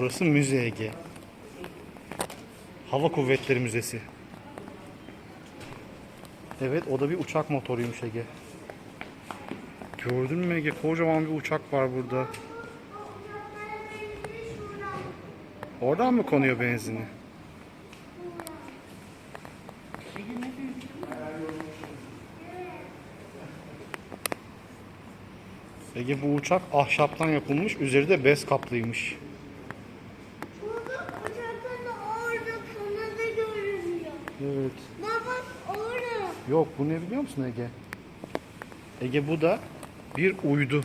Burası Müze Ege. Hava Kuvvetleri Müzesi. Evet o da bir uçak motoruymuş Ege. Gördün mü Ege? Kocaman bir uçak var burada. Oradan mı konuyor benzini? Ege bu uçak ahşaptan yapılmış, üzeri de bez kaplıymış. Burada uçakın orada kanadı görünüyor. Evet. Baba orada. Yok bu ne biliyor musun Ege? Ege bu da bir uydu.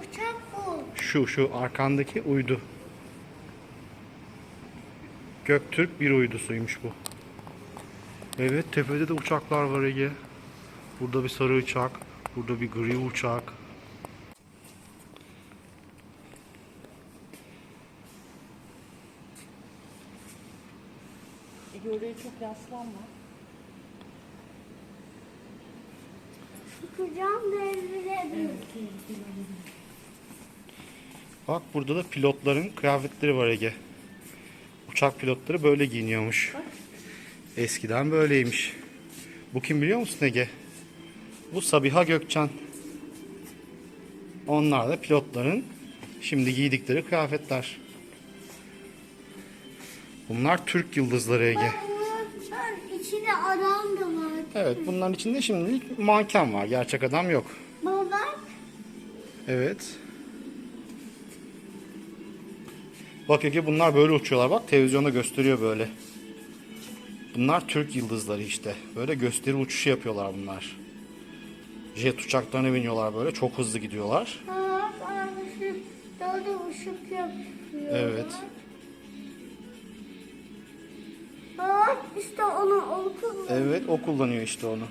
Uçak bu. Şu şu arkandaki uydu. Göktürk bir uydusuymuş bu. Evet tepede de uçaklar var Ege. Burada bir sarı uçak. Burada bir gri uçak. Ege oraya çok yaslanma. Sıkacağım devrilebilir. Bak burada da pilotların kıyafetleri var Ege. Uçak pilotları böyle giyiniyormuş. Eskiden böyleymiş. Bu kim biliyor musun Ege? Bu Sabiha Gökçen. Onlar da pilotların şimdi giydikleri kıyafetler. Bunlar Türk yıldızları Ege. Bunun içinde adam da var. Evet bunların içinde şimdilik manken var. Gerçek adam yok. Baba Evet. Bak Ege bunlar böyle uçuyorlar. Bak televizyonda gösteriyor böyle. Bunlar Türk yıldızları işte. Böyle gösteri uçuşu yapıyorlar bunlar. Jet uçaklarına biniyorlar böyle. Çok hızlı gidiyorlar. Aa, kardeşim böyle ışık yapıyor. Evet. İşte onu okul. Evet o kullanıyor işte onu.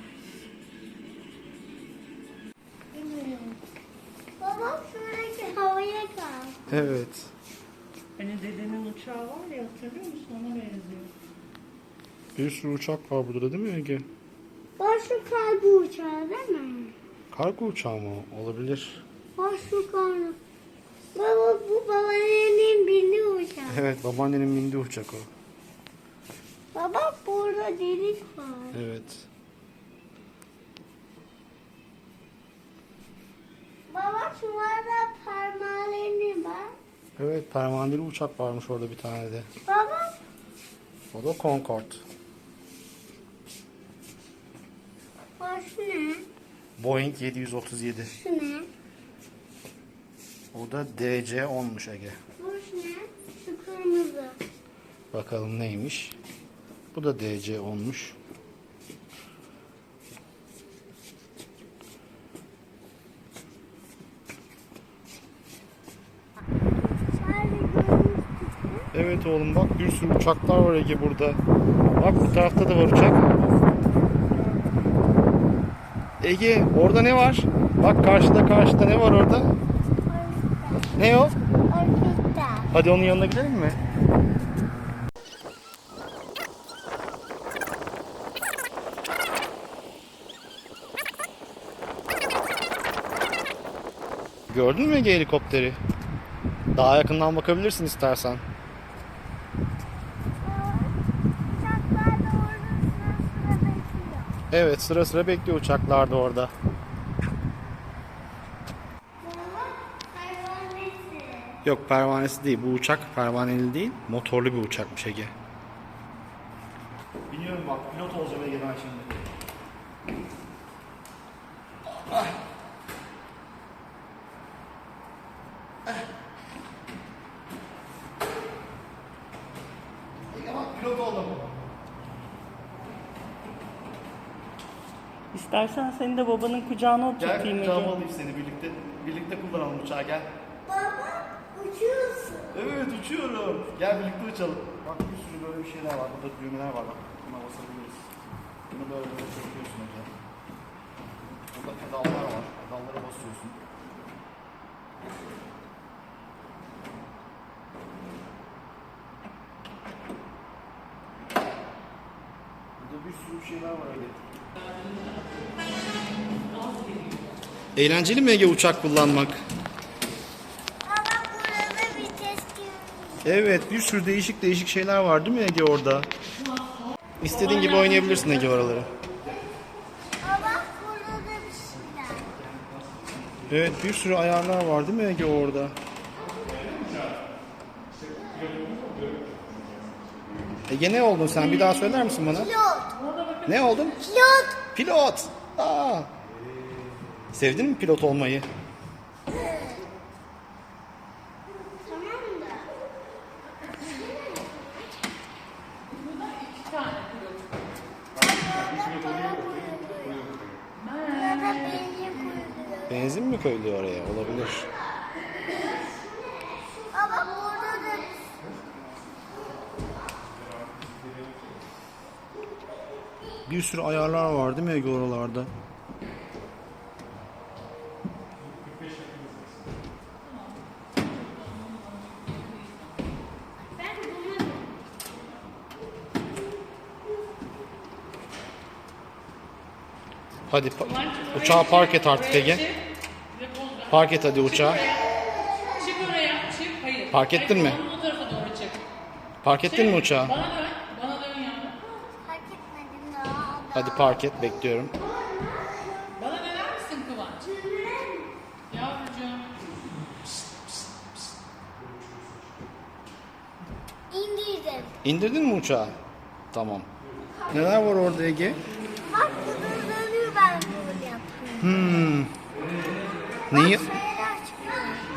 Baba şuradaki havaya kal. Evet. Hani dedenin uçağı var ya hatırlıyor musun? Ona benziyor. Bir sürü uçak var burada değil mi Ege? Şu kargo uçağı değil mi? Kargo uçağı mı? o? Olabilir. Şu kargo. Baba bu babaannemin bindiği uçağı. Evet babaannenin bindiği uçak o. Baba burada delik var. Evet. Baba şurada parmağını bak. Evet pervaneli uçak varmış orada bir tane de. Baba O da Concorde. bak şu ne? Boeing 737. Şu ne? O da DC-10'muş Ege. Bu şu ne? Şu kırmızı. Bakalım neymiş. Bu da DC-10'muş. Sadece görmüştük. Evet oğlum bak bir sürü uçaklar var Ege burada. Bak bu tarafta da var uçak. Ege orada ne var? Bak karşıda karşıda ne var orada? Ne o? Orkidea. Hadi onun yanına gidelim mi? Gördün mü Ege helikopteri? Daha yakından bakabilirsin istersen. Evet sıra sıra bekliyor uçaklar da orada. Yok pervanesi değil. Bu uçak pervaneli değil. Motorlu bir uçakmış Ege. Biniyorum bak. Pilot olacağım Ege ben şimdi. İstersen seni de babanın kucağına Gel oturtayım Ege. kucağıma alayım seni birlikte. Birlikte kullanalım uçağı gel. Baba uçuyorsun. Evet uçuyorum. Gel birlikte uçalım. Bak bir sürü böyle bir şeyler var. Burada düğmeler var bak. Buna basabiliriz. Bunu böyle böyle çekiyorsun önce. Burada pedallar var. Pedallara basıyorsun. Burada bir sürü şeyler var öyle. Eğlenceli mi Ege uçak kullanmak? Evet bir sürü değişik değişik şeyler var değil mi Ege orada? İstediğin gibi oynayabilirsin Ege oraları. Bir. Evet bir sürü ayarlar var değil mi Ege orada? Ege ne oldun sen? Bir daha söyler misin bana? Pilot. Ne oldun? Pilot. Pilot. Aa. Sevdin mi pilot olmayı? Benzin mi koyuluyor oraya? Olabilir. Baba burada da Bir sürü ayarlar var değil mi Ege oralarda? Hadi pa- uçağı park et artık Ege. Park et hadi uçağı. Çık oraya, çık. Hayır. Park ettin mi? Onun o tarafa doğru çık. Park ettin mi uçağı? Bana dön, bana dön ya. fark etmedim daha. Hadi park et bekliyorum. Bana döner misin Kıvanç? Yavrucuğum. İndirdim. İndirdin mi uçağı? Tamam. Neler var orada Ege? Bak dönüyor ben böyle yapıyorum. Hmm. Bak Neyi,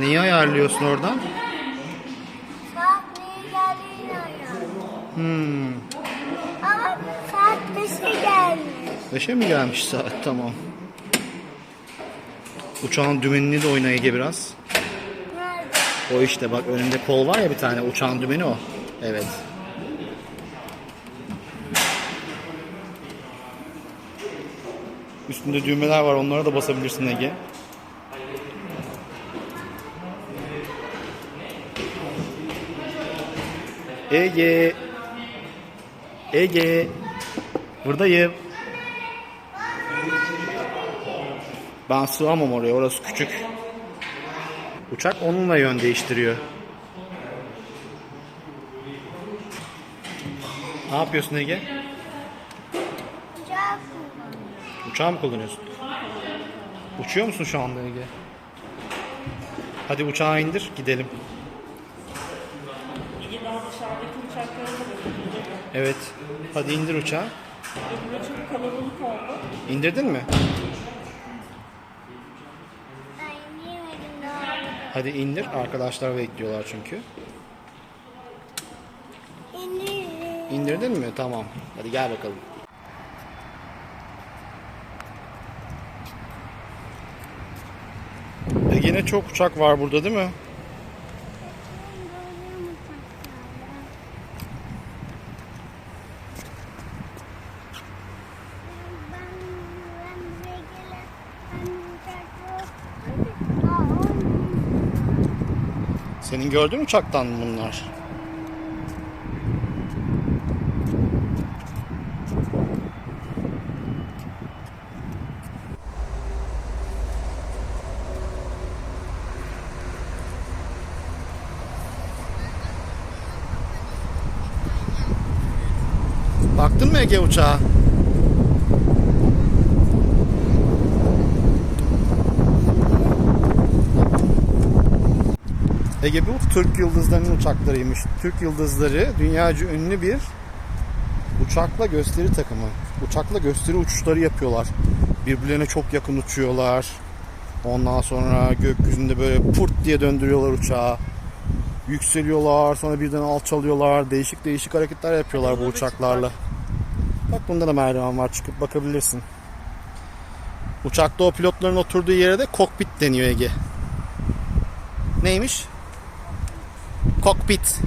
neyi ayarlıyorsun oradan? Saat neye geldiğini ayarlıyorum. Hmm. Ama saat 5'e gelmiş. Beşe mi gelmiş saat? Tamam. Uçağın dümenini de oyna Ege biraz. O işte bak önünde kol var ya bir tane uçağın dümeni o. Evet. Üstünde düğmeler var onlara da basabilirsin Ege. Ege. Ege. Buradayım. Ben sığamam oraya orası küçük. Uçak onunla yön değiştiriyor. Ne yapıyorsun Ege? Uçağı mı kullanıyorsun? Uçuyor musun şu anda Ege? Hadi uçağı indir gidelim. İyi daha dışarıdaki uçaklara da. Evet. Hadi indir uçağı. Öbürü çok kalabalık oldu. İndirdin mi? Hadi indir. Arkadaşlar bekliyorlar çünkü. İndirdim. İndirdin mi? Tamam. Hadi gel bakalım. E yine çok uçak var burada değil mi? Senin gördüğün uçaktan bunlar? Baktın mı Ege uçağa? Ege bu Türk Yıldızları'nın uçaklarıymış. Türk Yıldızları dünyaca ünlü bir uçakla gösteri takımı. Uçakla gösteri uçuşları yapıyorlar. Birbirlerine çok yakın uçuyorlar. Ondan sonra gökyüzünde böyle purt diye döndürüyorlar uçağı. Yükseliyorlar, sonra birden alçalıyorlar. Değişik değişik hareketler yapıyorlar bu uçaklarla. Bak bunda da merdiven var. Çıkıp bakabilirsin. Uçakta o pilotların oturduğu yere de kokpit deniyor Ege. Neymiş? Kokpit.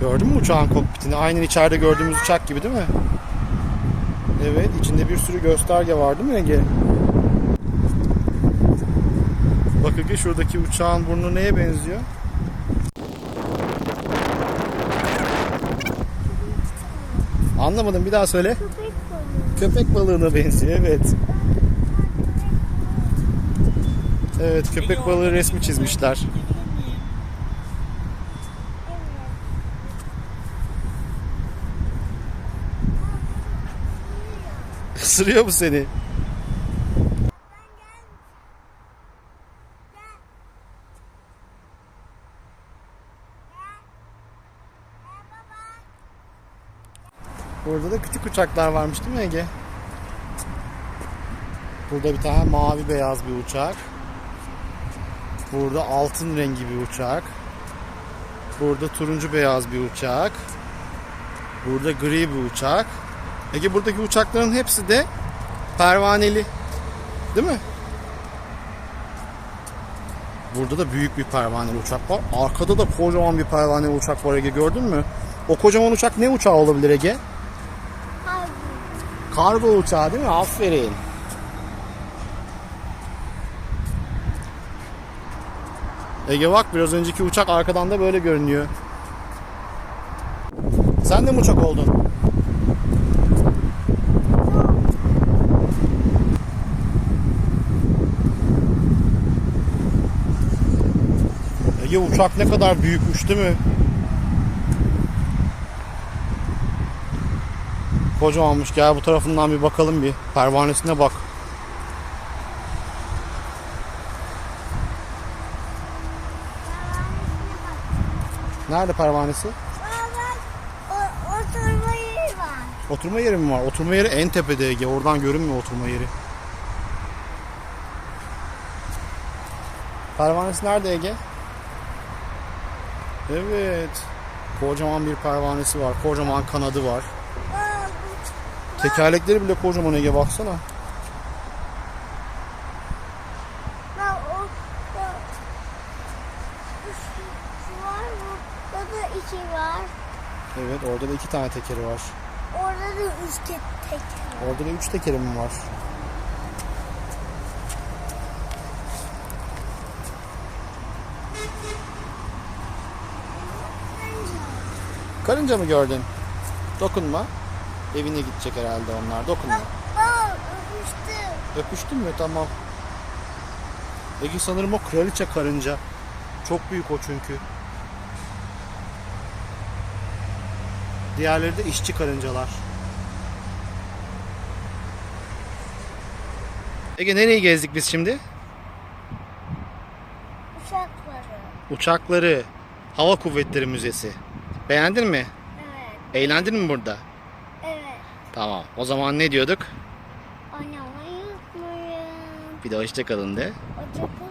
Gördün mü uçağın kokpitini? Aynen içeride gördüğümüz uçak gibi değil mi? Evet, içinde bir sürü gösterge var değil mi Ege? Bak Ege şuradaki uçağın burnu neye benziyor? Anlamadım bir daha söyle. Köpek balığı. Köpek balığına benziyor evet. Evet köpek balığı resmi çizmişler. Isırıyor mu seni? Burada da küçük uçaklar varmış değil mi Ege? Burada bir tane mavi beyaz bir uçak. Burada altın rengi bir uçak. Burada turuncu beyaz bir uçak. Burada gri bir uçak. Ege buradaki uçakların hepsi de pervaneli. Değil mi? Burada da büyük bir pervaneli uçak var. Arkada da kocaman bir pervaneli uçak var Ege gördün mü? O kocaman uçak ne uçağı olabilir Ege? Abi. Kargo uçağı değil mi? Aferin. Ege bak biraz önceki uçak arkadan da böyle görünüyor. Sen de mi uçak oldun? Ege uçak ne kadar büyükmüş değil mi? Kocamanmış. Gel bu tarafından bir bakalım bir. Pervanesine bak. Nerede pervanesi? O, oturma yeri var. Oturma yeri mi var? Oturma yeri en tepede Ege. Oradan görünmüyor oturma yeri. Pervanesi nerede Ege? Evet. Kocaman bir pervanesi var. Kocaman kanadı var. Tekerlekleri bile kocaman Ege baksana. bak o, o şu, şu var bu. Burada iki var. Evet orada da iki tane tekeri var. Orada da üç tek tek var. Orada da üç tekerim var. Karınca mı gördün? Dokunma. Evine gidecek herhalde onlar. Dokunma. Baba öpüştü. Öpüştün mü? Tamam. Ege sanırım o kraliçe karınca. Çok büyük o çünkü. Diğerleri de işçi karıncalar. Ege nereyi gezdik biz şimdi? Uçakları. Uçakları, Hava Kuvvetleri Müzesi. Beğendin mi? Evet. Eğlendin mi burada? Evet. Tamam. O zaman ne diyorduk? Oynamayı unutmayın. Bir de hoşçakalın de. Hoşçakalın.